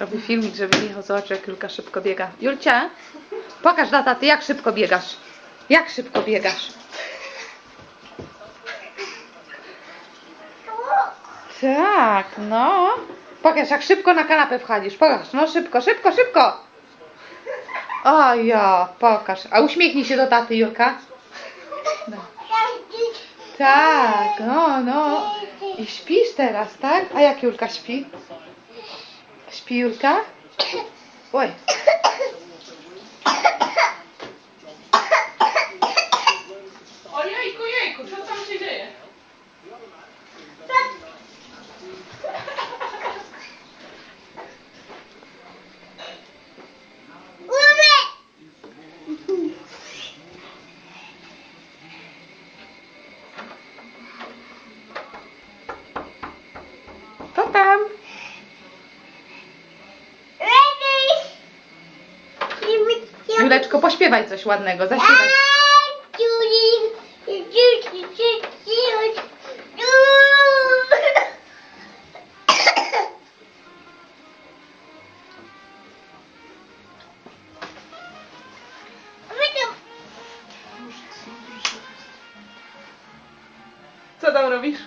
Robię filmik, żeby Michał zobaczył, jak Julka szybko biega. Julcia, pokaż dla taty, jak szybko biegasz. Jak szybko biegasz. Tak, no. Pokaż, jak szybko na kanapę wchodzisz. Pokaż, no szybko, szybko, szybko. O ja, pokaż. A uśmiechnij się do taty, Julka. No. Tak, no, no. I śpisz teraz, tak? A jak Julka śpi? Śpi Julka? Oj. Ojejku, jejku, co tam się dzieje? Co tam? Juleczko, pośpiewaj coś ładnego, zaśpiewaj. Co tam robisz?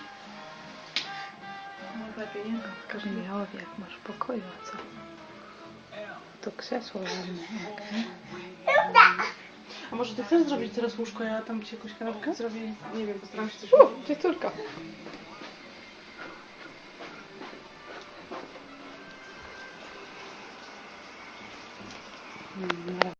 Lepiej nie pokaż Michałowi, jak masz pokoju, a co? To krzesło ładne. Jaka? A może ty chcesz zrobić teraz łóżko, ja tam ci jakąś kanapkę zrobię? Nie wiem, postaram się coś... U, ty córka. Mm,